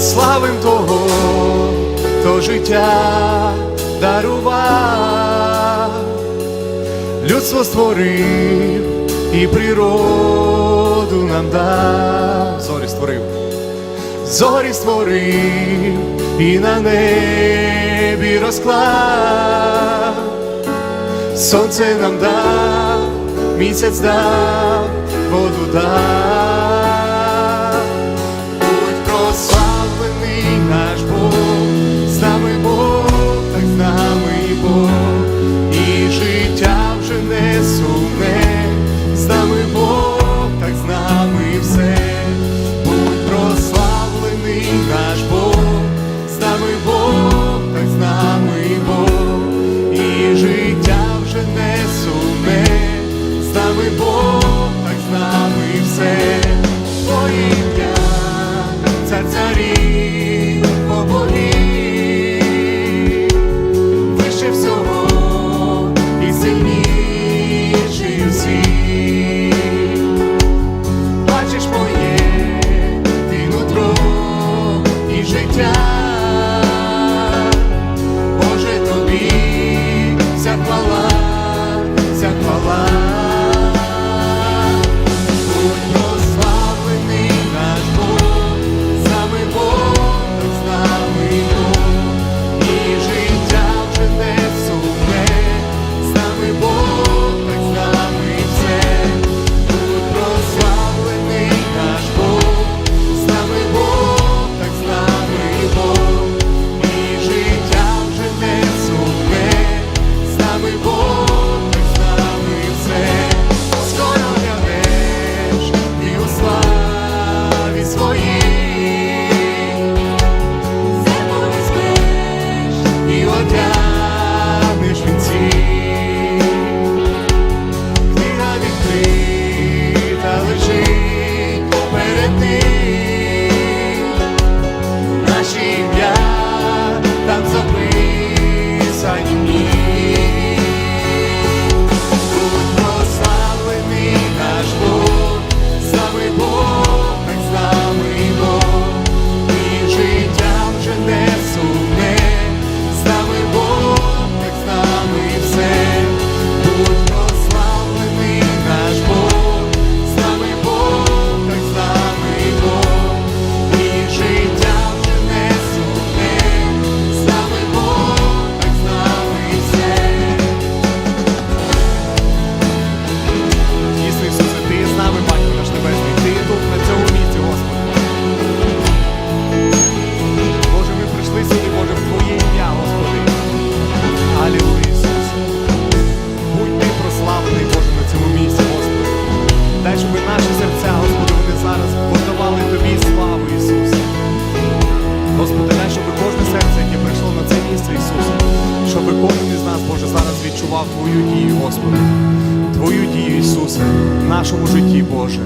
славим того, хто життя дарував, людство створив і природу нам дав. Зорі створив, зорі створив і на небі розклав, сонце нам дав, місяць дав, воду дав. життя, Боже тобі заклав. відчував Твою дію, Господи, Твою дію, Ісусе, в нашому житті, Боже.